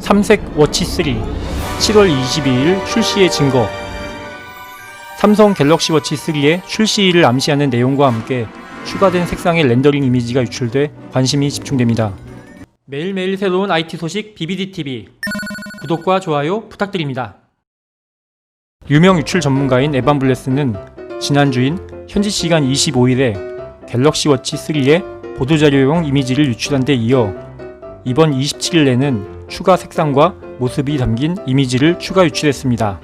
삼색 워치 3 7월 22일 출시의 증거 삼성 갤럭시 워치 3의 출시일을 암시하는 내용과 함께 추가된 색상의 렌더링 이미지가 유출돼 관심이 집중됩니다. 매일매일 새로운 IT 소식 BBDTV 구독과 좋아요 부탁드립니다. 유명 유출 전문가인 에반 블레스는 지난 주인 현지 시간 25일에 갤럭시 워치 3의 보도자료용 이미지를 유출한 데 이어 이번 27일에는 추가 색상과 모습이 담긴 이미지를 추가 유출했습니다.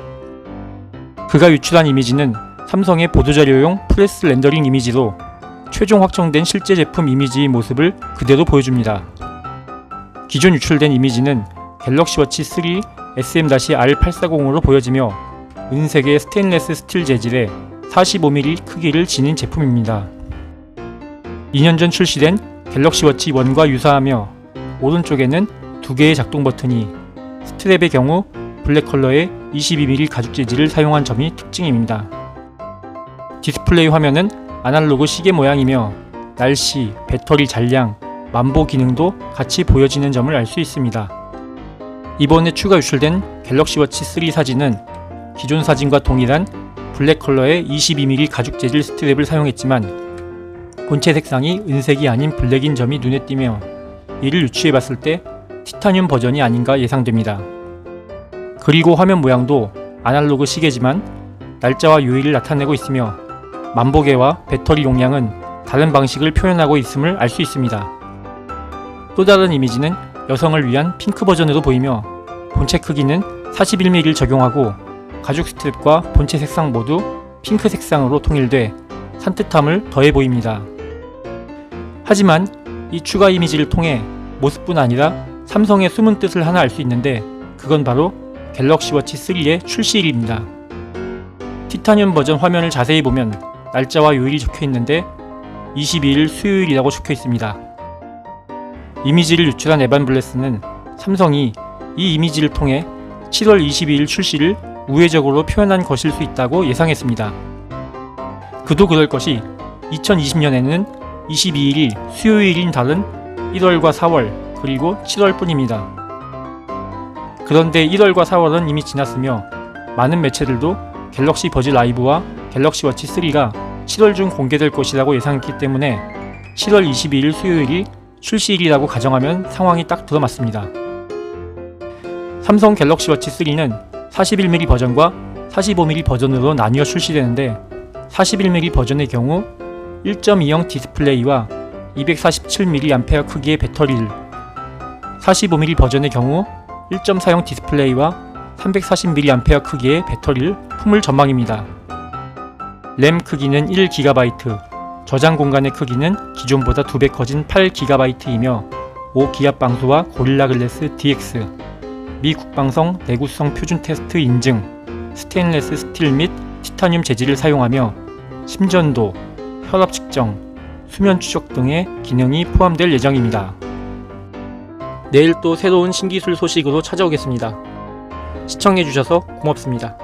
그가 유출한 이미지는 삼성의 보도자료용 프레스 렌더링 이미지로 최종 확정된 실제 제품 이미지의 모습을 그대로 보여줍니다. 기존 유출된 이미지는 갤럭시 워치 3 SM-R840으로 보여지며 은색의 스테인레스 스틸 재질의 45mm 크기를 지닌 제품입니다. 2년 전 출시된 갤럭시 워치 1과 유사하며 오른쪽에는 두 개의 작동 버튼이 스트랩의 경우 블랙 컬러의 22mm 가죽 재질을 사용한 점이 특징입니다. 디스플레이 화면은 아날로그 시계 모양이며 날씨, 배터리 잔량, 만보 기능도 같이 보여지는 점을 알 수 있습니다. 이번에 추가 유출된 갤럭시 워치 3 사진은 기존 사진과 동일한 블랙 컬러의 22mm 가죽 재질 스트랩을 사용했지만 본체 색상이 은색이 아닌 블랙인 점이 눈에 띄며 이를 유추해 봤을 때 티타늄 버전이 아닌가 예상됩니다. 그리고 화면 모양도 아날로그 시계지만 날짜와 요일을 나타내고 있으며 만보계와 배터리 용량은 다른 방식을 표현하고 있음을 알 수 있습니다. 또 다른 이미지는 여성을 위한 핑크 버전으로 보이며 본체 크기는 41mm를 적용하고 가죽 스트랩과 본체 색상 모두 핑크 색상으로 통일돼 산뜻함을 더해 보입니다. 하지만 이 추가 이미지를 통해 모습뿐 아니라 삼성의 숨은 뜻을 하나 알 수 있는데 그건 바로 갤럭시 워치 3의 출시일입니다. 티타늄 버전 화면을 자세히 보면 날짜와 요일이 적혀 있는데 22일 수요일이라고 적혀 있습니다. 이미지를 유출한 에반 블레스는 삼성이 이 이미지를 통해 7월 22일 출시를 우회적으로 표현한 것일 수 있다고 예상했습니다. 그도 그럴 것이 2020년에는 22일이 수요일인 달은 1월과 4월 그리고 7월 뿐입니다. 그런데 1월과 4월은 이미 지났으며 많은 매체들도 갤럭시 버즈 라이브와 갤럭시 워치 3가 7월 중 공개될 것이라고 예상했기 때문에 7월 22일 수요일이 출시일이라고 가정하면 상황이 딱 들어맞습니다. 삼성 갤럭시 워치 3는 41mm 버전과 45mm 버전으로 나뉘어 출시되는데 41mm 버전의 경우 1.2형 디스플레이와 247mAh 크기의 배터리를 45mm 버전의 경우 1.4형 디스플레이와 340mAh 크기의 배터리를 품을 전망입니다. 램 크기는 1GB, 저장 공간의 크기는 기존보다 2배 커진 8GB이며 5기압 방수와 고릴라 글래스 DX, 미 국방성 내구성 표준 테스트 인증, 스테인레스 스틸 및 티타늄 재질을 사용하며 심전도, 혈압 측정, 수면 추적 등의 기능이 포함될 예정입니다. 내일 또 새로운 신기술 소식으로 찾아오겠습니다. 시청해주셔서 고맙습니다.